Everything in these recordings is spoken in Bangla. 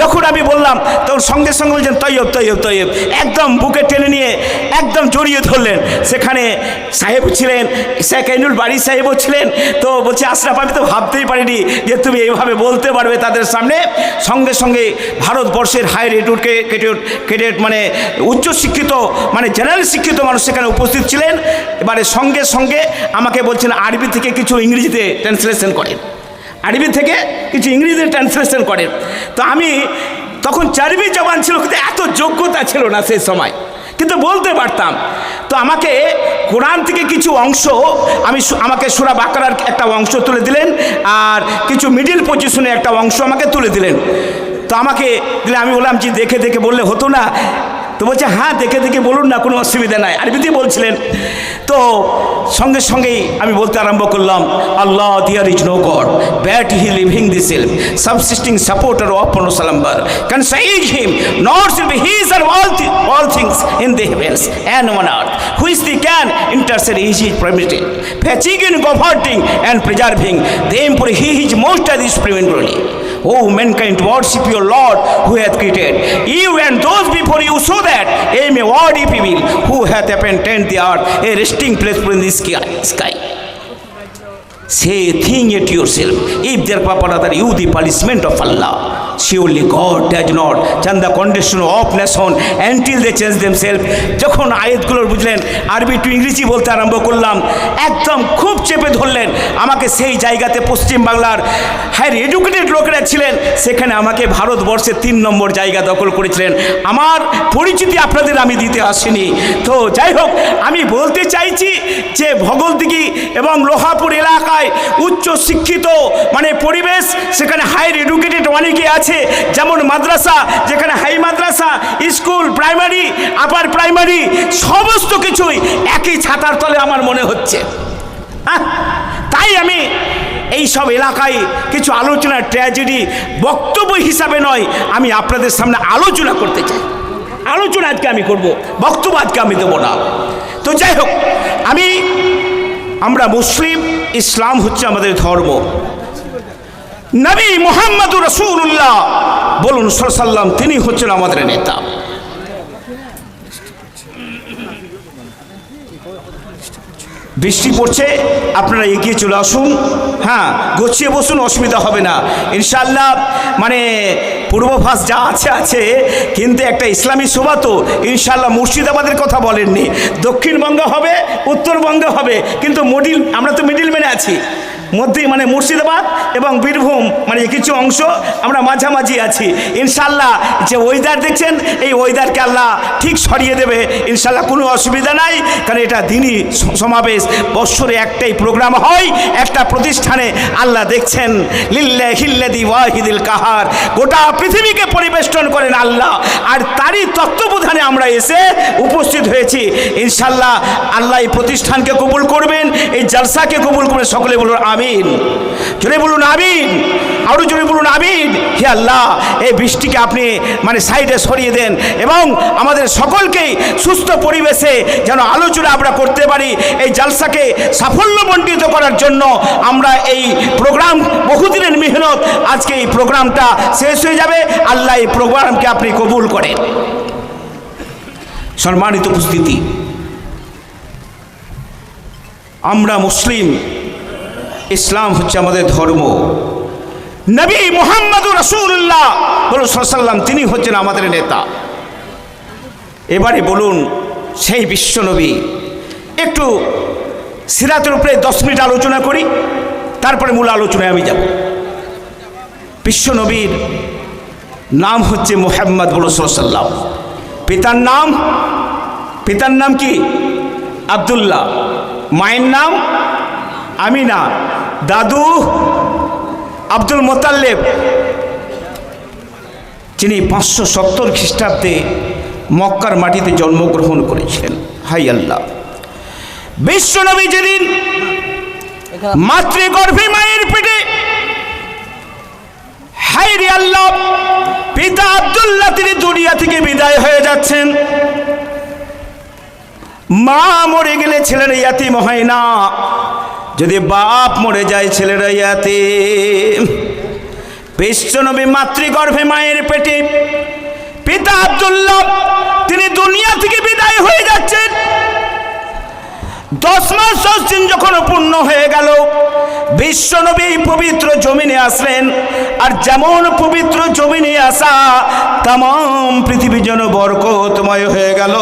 যখন আমি বললাম তখন সঙ্গে সঙ্গে বলছেন তৈয়ব তৈয়ব তৈয়ব। একদম বুকে টেনে নিয়ে একদম জড়িয়ে ধরলেন। সেখানে সাহেব ছিলেন, শেখ আইনুল বাড়ি সাহেবও ছিলেন। তো বলছে, আশরাফ, আমি তো ভাবতেই পারিনি যে তুমি এইভাবে বলতে পারবে তাদের সামনে। সঙ্গে সঙ্গে ভারতবর্ষের হায়ার এডুকেটেড কেডেট মানে উচ্চশিক্ষিত মানে জেনারেল শিক্ষিত মানুষ সেখানে উপস্থিত ছিলেন। এবারে সঙ্গে সঙ্গে আমাকে বলছেন, আরবি থেকে কিছু ইংরেজিতে ট্রান্সলেশন করেন। আরবি থেকে কিছু ইংরেজিতে ট্রান্সলেশন করেন তো আমি তখন চারবি জবান ছিল, কিন্তু এত যোগ্যতা ছিল না সেই সময়। কিন্তু বলতে পারতাম। তো আমাকে কোরআন থেকে কিছু অংশ, আমি আমাকে সুরা বাকারার একটা অংশ তুলে দিলেন, আর কিছু মিডিল পজিশনে একটা অংশ আমাকে তুলে দিলেন। তো আমাকে দিলে আমি বললাম যে দেখে দেখে বললে হতো না। তো বলছে হ্যাঁ দেখে দেখে বলুন না কোনো অসুবিধা নাই। আরবিতে বলছিলেন তো সঙ্গে সঙ্গেই আমি বলতে আরম্ভ করলাম আল্লাহ there is no God but he living the self subsisting supporter of no slumber can seize him not should be his are all all things in the heavens and on earth which the can intercede is is permitted fetching in governing and preserving them for he is most of this primarily Oh, mankind, worship your Lord who hath created you and those before you, so that aim may worthy will, who hath appointed the earth a resting place in the sky. sky. Say, thing at yourself. If there that you the punishment of Allah. Surely God does not. Change the condition of nation until they change themselves. যখন আয়াতগুলোর বুঝলেন, আরবি টু ইংরেজি বলতে আরম্ভ করলাম, একদম খুব চেপে ধরলেন। আমাকে সেই জায়গাতে পশ্চিম বাংলার হায়ার এডুকেটেড লোকেরা ছিলেন, সেখানে আমাকে ভারতবর্ষের তিন নম্বর জায়গা দখল করেছিলেন। আমার পরিচিতি আপনাদের আমি দিতে আসিনি। তো যাই হোক, আমি বলতে চাইছি যে ভগলদিঘি এবং লোহাপুর এলাকায় উচ্চ শিক্ষিত মানে পরিবেশ, সেখানে হায়ার এডুকেটেড অনেকে আছে। যেমন মাদ্রাসা, যেখানে হাই মাদ্রাসা, স্কুল, প্রাইমারি, আপার প্রাইমারি, সমস্ত কিছুই একই ছাতার তলে আমার মনে হচ্ছে। হ্যাঁ তাই আমি এই সব এলাকায় কিছু আলোচনা ট্র্যাজেডি, বক্তব্য হিসাবে নয়, আমি আপনাদের সামনে আলোচনা করতে চাই। আলোচনা আজকে আমি করব, বক্তব্য আজকে আমি দেবো না। তো যাই হোক, আমি, আমরা মুসলিম, ইসলাম হচ্ছে আমাদের ধর্ম। নবী মোহাম্মদুর রসুল্লাহ বলুন সাল্লাম তিনি হচ্ছেন আমাদের নেতা। বৃষ্টি পড়ছে, আপনারা এগিয়ে চলে আসুন। হ্যাঁ গছিয়ে বসুন, অসুবিধা হবে না। ইনশাল্লাহ মানে পূর্বভাস যা আছে আছে, কিন্তু একটা ইসলামী সভা তো ইনশাল্লাহ মুর্শিদাবাদের কথা বলেননি। দক্ষিণবঙ্গ হবে, উত্তরবঙ্গে হবে, কিন্তু মডিল আমরা তো মিডিল ম্যানে আছি। মধ্যে মানে মুর্শিদাবাদ এবং বীরভূম মানে কিছু অংশ আমরা মাঝামাঝি আছি। ইনশাল্লাহ যে ওয়েদার দেখছেন, এই ওয়েদারকে আল্লাহ ঠিক সরিয়ে দেবে। ইনশাল্লাহ কোনো অসুবিধা নাই, কারণ এটা দিনই সমাবেশ। বৎসরে একটাই প্রোগ্রাম হয়, একটা প্রতিষ্ঠানে আল্লাহ দেখছেন লিল্লে হিল্লাদি ওয়াহিদিল কাহার গোটা পৃথিবীকে পরিবেষ্টন করেন আল্লাহ। আর তারই তত্ত্বাবধানে আমরা এসে উপস্থিত হয়েছি। ইনশাল্লাহ আল্লাহ এই প্রতিষ্ঠানকে কবুল করবেন, এই জলসাকে কবুল করবেন। সকলে বলুন আমিন। জোরে বলুন আমিন। আরও জোরে বলুন আমিন। হে আল্লাহ, এই বৃষ্টিকে আপনি মানে সাইডে সরিয়ে দেন এবং আমাদের সকলকেই সুস্থ পরিবেশে যেন আলোচনা আমরা করতে পারি, এই জালসাকে সাফল্যমণ্ডিত করার জন্য আমরা এই প্রোগ্রাম, বহুদিনের মেহনত, আজকে এই প্রোগ্রামটা শেষ হয়ে যাবে। আল্লাহ এই প্রোগ্রামকে আপনি কবুল করেন। সম্মানিত উপস্থিতি, আমরা মুসলিম ইসলাম হচ্ছে আমাদের ধর্ম। নবী মোহাম্মদুর রসুল্লাহ সাল্লাম তিনি হচ্ছেন আমাদের নেতা। এবারে বলুন, সেই বিশ্বনবী একটু সিরাতের উপরে দশ মিনিট আলোচনা করি, তারপরে মূল আলোচনায় আমি যাব। বিশ্বনবীর নাম হচ্ছে মোহাম্মদ বলুন সাল্লাম পিতার নাম পিতার নাম কি? আবদুল্লাহ। মায়ের নাম, আমিনা। দাদু আব্দুল মোতাল্লেব যিনি পাঁচশো সত্তর খ্রিস্টাব্দে মক্কার মাটিতে জন্মগ্রহণ করেছিলেন। হাই আল্লাহ। বিশ্বনবী যেদিন মাতৃগর্ভে মায়ের পেটে হাই রে আল্লাহ, পিতা আব্দুল্লাহ তিনি দুনিয়া থেকে বিদায় হয়ে যাচ্ছেন। মা মরে গেলে ছেলের ইয়াতিম হয় না। যদি বাপ মরে যায় ছেলেরা ইয়াতে বিশ্বনবী মাতৃগর্ভে মায়ের পেটে পিতা আব্দুল্লাহ, তিনি দুনিয়া থেকে বিদায় হয়ে যাচ্ছেন। দশ মাস দশ দিন যখন পূর্ণ হয়ে গেল, বিশ্বনবী পবিত্র জমিনে আসলেন। আর যেমন পবিত্র জমিনে আসা তাম পৃথিবী যেন বরকতময় হয়ে গেল।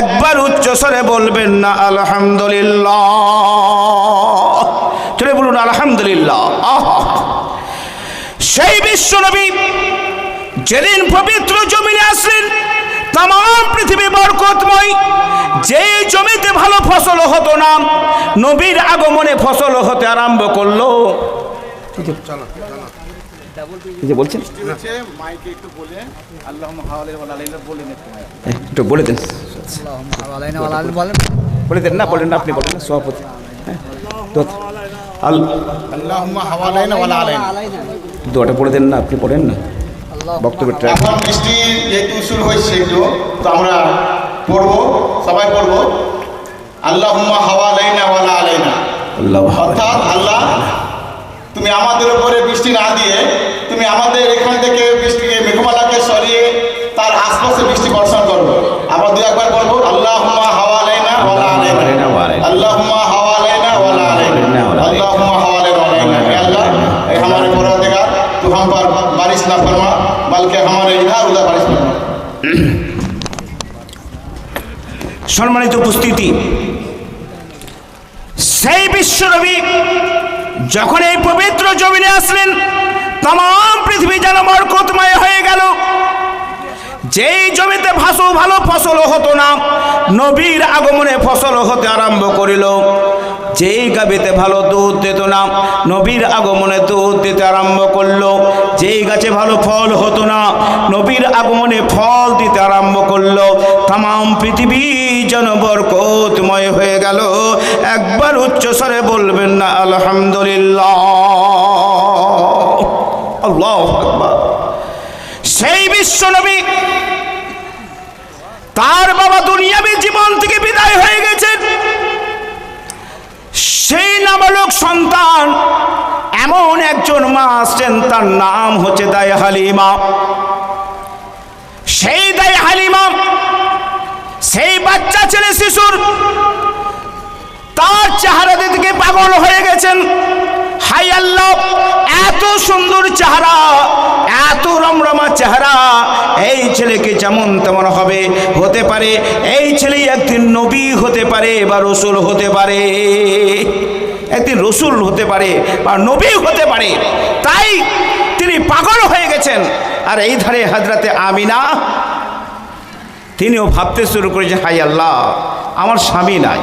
একবার উচ্চস্বরে বলবেন না, আলহামদুলিল্লাহ। চলে বলুন আলহামদুলিল্লাহ। আহা। সেই বিশ্বনবী যেদিন পবিত্র জমিনে আসলেন তাম পৃথিবী বরকতময় যে জমিতে ভালো ফসল হতো না নবীর আগমনে ফসল হতে আরম্ভ করল। যে বলছেন? একটু বলে দেন। বলে না বলেন না আপনি বলেন সভাপতি। হ্যাঁ। আলাইনা। দোয়াটা বলে দেন না আপনি পড়েন না। বক্তব্যের এখন বৃষ্টি যেহেতু শুরু হয়েছে একটু তো আমরা পড়ব সবাই পড়ব। আল্লাহুম্মা হাওয়ালাইনা ওয়ালা আলাইনা। আল্লাহ অর্থাৎ আল্লাহ তুমি আমাদের উপরে বৃষ্টি না দিয়ে তুমি আমাদের এখান থেকে বৃষ্টিকে মেঘমালাকে সরিয়ে তার আশপাশে বৃষ্টি বর্ষণ করব আবার দু একবার বলব আল্লাহুম্মা উপস্থিতি। সেই বিশ্বনবী যখন এই পবিত্র জমিনে আসলেন তাম পৃথিবী যেন বরকতময় হয়ে গেল। যেই জমিতে ভাসো ভালো ফসল হতো না, নবীর আগমনে ফসল হতে আরম্ভ করিল। যেই গাবিতে ভালো দুধ দিত না, নবীর আগমনে দুধ দিতে আরম্ভ করল। যেই গাছে ভালো ফল হতো না, নবীর আগমনে ফল দিতে আরম্ভ করল। তাম পৃথিবী যেন বরকতময় হয়ে গেল। একবার উচ্চস্বরে বলবেন না, আলহামদুলিল্লাহ। আকবার। সেই বিশ্বনবী তার বাবা দুনিয়াবী জীবন থেকে বিদায় হয়ে গেছেন। সেই নাবালক সন্তান এমন একজন মা আসছেন, তার নাম হচ্ছে দায় হালিমা। সেই দায় হালিমা সেই বাচ্চা ছেলে শিশুর তার চেহারা দিকে পাগল হয়ে গেছেন। হাই আল্লাহ, এত সুন্দর চেহারা, এত রমরমা চেহারা, এই ছেলেকে যেমন তেমন হবে, হতে পারে, এই ছেলে একদিন নবী হতে পারে বা রসুল হতে পারে। একদিন রসুল হতে পারে বা নবী হতে পারে, তাই তিনি পাগল হয়ে গেছেন। আর এই ধারে হাজরাতে আমিনা তিনিও ভাবতে শুরু করেছেন হাই আল্লাহ, আমার স্বামী নাই।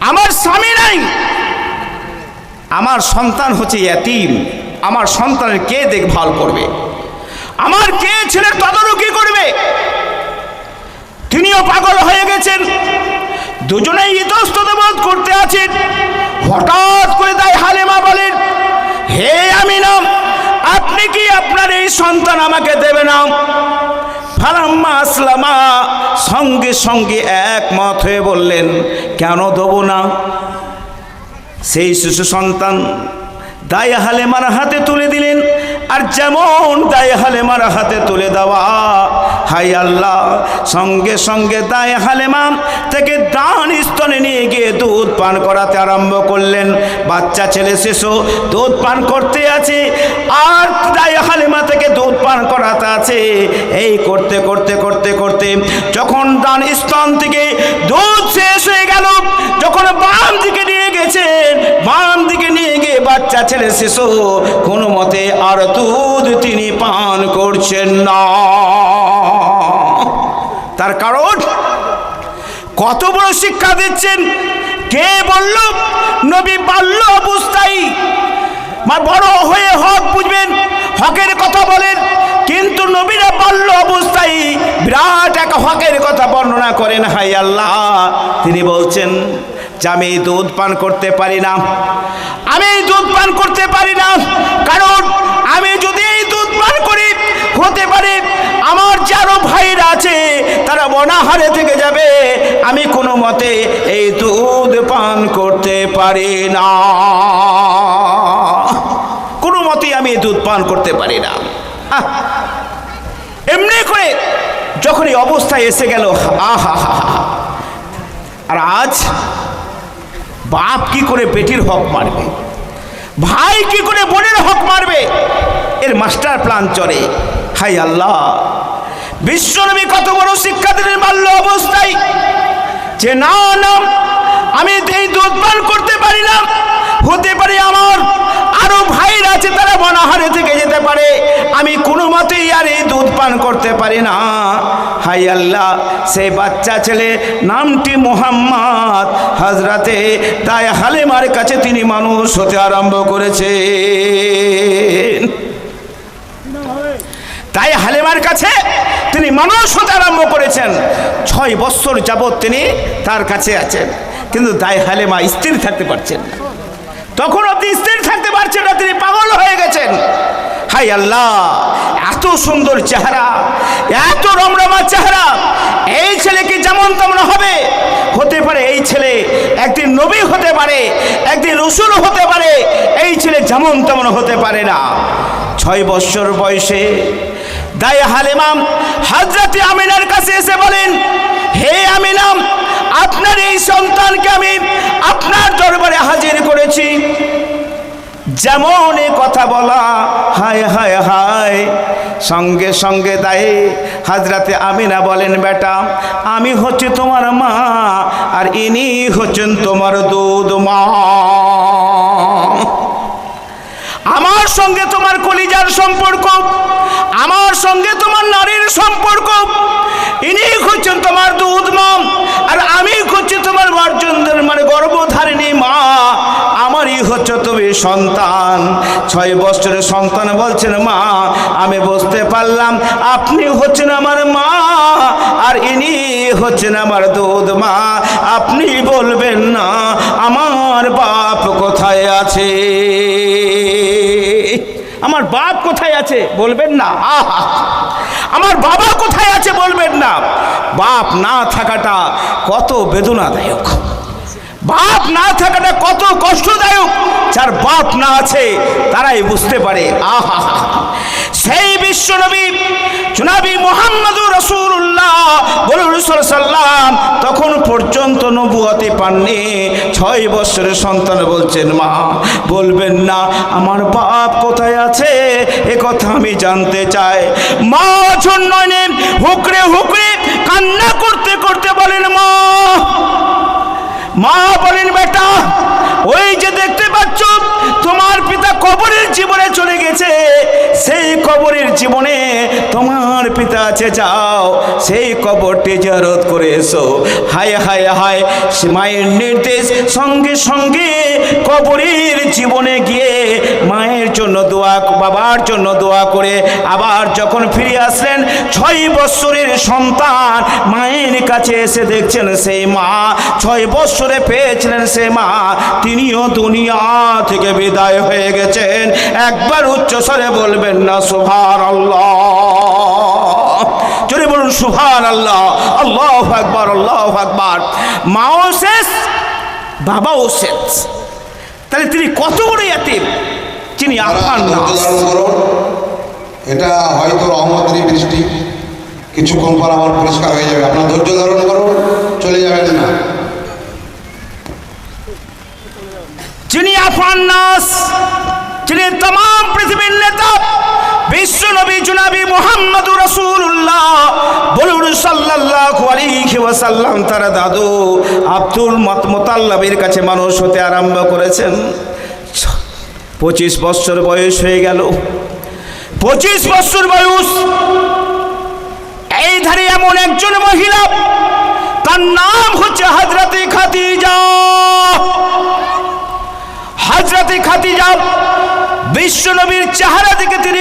আমার স্বামী নাই। আমার সন্তান হচ্ছে এতিম আমার সন্তানের কে দেখভাল করবে? আমার কে ছেলের তদারকি করবে? তিনিও পাগল হয়ে গেছেন। দুজনেই ইতস্তত বোধ করতে আছেন। হঠাৎ করে তাই হালেমা বলেন, হে আমি নাম আপনি কি আপনার এই সন্তান আমাকে দেবে না? আসলামা। সঙ্গে সঙ্গে একমত হয়ে বললেন, কেন দেবো না? সেই শিশু সন্তান দায় হালেমার হাতে তুলে দিলেন। আর যেমন দায় হালেমার হাতে তুলে দেওয়া হাই আল্লাহ, সঙ্গে সঙ্গে দায় হালেমা থেকে দান স্তনে নিয়ে গিয়ে দুধ পান করাতে আরম্ভ করলেন। বাচ্চা, ছেলে, শিশু, দুধ পান করতে আছে, আর দায় হালেমা থেকে দুধ পান করাতে আছে। এই করতে করতে করতে করতে যখন দান স্তন থেকে বাচ্চা ছেলে শিশু, কোনো মতে আর দুধ তিনি পান করছেন না। তার কারণ, কত বড় শিক্ষা দিচ্ছেন। কে বলল? নবী বাল্য অবস্থায় মা, বড় হয়ে হক বুঝবেন, হকের কথা বলেন, কিন্তু নবীরা বাল্য অবস্থায় বিরাট এক হকের কথা বর্ণনা করেন হাই আল্লাহ। তিনি বলছেন যে আমি দুধ পান করতে পারি না। আমি দুধ পান করতে পারি না। কারণ আমি যদি এই দুধ পান করি, হতে পারে আমার যারো ভাইরা আছে, তারা অনাহারে থেকে যাবে। আমি কোনো মতে এই দুধ পান করতে পারি না। কোনো মতেই আমি এই দুধ পান করতে পারি না! এমনি করে যখন এই অবস্থায় এসে গেল, আহা! হা হা আর আজ বাপ কি করে বেটির হক মারবে? ভাই কি করে বোনের হক মারবে? এর মাস্টার প্ল্যান চলে। হাই আল্লাহ, বিশ্বনবী কত বড় শিক্ষা দিলেন, বাল্য অবস্থায়। যে না না, আমি এই দুধ পান করতে পারি না। হতে পারে আমার আরও ভাইরা আছে, তারা বনাহারে থেকে যেতে পারে। আমি কোনো মতেই আর এই দুধ পান করতে পারি না। হাই আল্লাহ সেই বাচ্চা ছেলে নামটি মোহাম্মদ। হাজরাতে তাই হালেমার কাছে তিনি মানুষ হতে আরম্ভ করেছেন। তাই হালেমার কাছে তিনি মানুষ হতে আরম্ভ করেছেন। ছয় বছর যাবৎ তিনি তার কাছে আছেন। কিন্তু দায় হালেমা স্থির থাকতে পারছেন না। তখন আপনি স্থির থাকতে পারছেন না, তিনি পাগল হয়ে গেছেন। হাই আল্লাহ, এত সুন্দর চেহারা, এত রমরমা চেহারা, এই ছেলে কি যেমন তেমন হবে। হতে পারে এই ছেলে একদিন নবী হতে পারে, একদিন রসুল হতে পারে, এই ছেলে যেমন তেমন হতে পারে না। ছয় বৎসর বয়সে দায় হালেমাম হাজরাতে আমিনার কাছে এসে বলেন, হে আমিনাম আপনার এই সন্তানকে আমি আপনার দরবারে হাজির করেছি। যেমন এ কথা বলা, হায় হায় হায়। সঙ্গে সঙ্গে দায়ে হাজরাতে আমিনা বলেন, বেটা, আমি হচ্ছে তোমার মা, আর ইনি হচ্ছেন তোমার দুধ মা। আমার সঙ্গে তোমার কলিজার সম্পর্ক, আমার সঙ্গে তোমার নারীর সম্পর্ক ইনি হচ্ছেন তোমার দুধ মা আর আমি হচ্ছে তোমার বর্জনদের মানে গর্ভধারিণী মা আমারই হচ্ছে তুমি সন্তান। ছয় বছরের সন্তান বলছেন, মা, আমি বুঝতে পারলাম, আপনি হচ্ছেন আমার মা, আর ইনি হচ্ছেন আমার দুধ মা। আপনি বলবেন না, আমার বাপ কোথায় আছে? আমার বাপ কোথায় আছে? বলবেন না। আমার বাবা কোথায় আছে? বলবেন না। বাপ না থাকাটা কত বেদনাদায়ক। বাপ না থাকাটা কত কষ্টদায়ক। যার বাপ না আছে, তারাই বুঝতে পারে। আহা। সেই বিশ্বনবী, জুনাবি মোহাম্মদ রসুল্লাহ সাল্লাম, তখন পর্যন্ত নবুয়াতে পাননি। ছয় বছরের সন্তান বলছেন, মা, বলবেন না, আমার বাপ কোথায় আছে? এ কথা আমি জানতে চাই। মা ঝন্নয়নে হুকরে হুকরে কান্না করতে করতে বলেন, মা মা বলেন বেটা, ওই যে দেখতে পাচ্ছ, তোমার পিতা কবরের জীবনে চলে গেছে। সেই কবরের জীবনে তোমার পিতা আছে, যাও। সেই কবরটি জারত করে এসো। হায় হায় হায় মায়ের নির্দেশ, সঙ্গে সঙ্গে কবরের জীবনে গিয়ে মায়ের জন্য দোয়া, বাবার জন্য দোয়া করে আবার যখন ফিরে আসলেন, ছয় বৎসরের সন্তান মায়ের কাছে এসে দেখছেন সেই মা, ছয় বৎসরে পেয়েছিলেন সে মা, তিনিও দুনিয়া থেকে বিদায় হয়ে গেছেন। একবার উচ্চস্বরে বলবেন না সুভার আল্লাহ যদি বলুন সুভান আল্লাহ আল্লাহ একবার আল্লাহ একবার মাও শেষ, বাবাও শেষ। তাহলে তিনি কত বড় ইয়াতিম? তিনি আফান করুন এটা হয়তো রহমতেরই বৃষ্টি। কিছুক্ষণ পর আমার পরিষ্কার হয়ে যাবে। আপনার ধৈর্য ধারণ করুন চলে যাবেন না। যিনি আফান নাস যিনি তাম পৃথিবীর নেতা বিশ্ব নবী জুনাবি মোহাম্মদ রসুল্লাহ সাল্লাল্লাহু আলাইহি দাদু আব্দুল মোতাল্লাবের কাছে মানুষ হতে আরম্ভ করেছেন। পঁচিশ বছর বয়স হয়ে গেল। পঁচিশ বছর বয়স। এই ধারে এমন একজন মহিলা, তার নাম হচ্ছে হাজরাতে খাদিজা। হাজরাতে খাদিজা বিশ্বনবীর চেহারা দিকে তিনি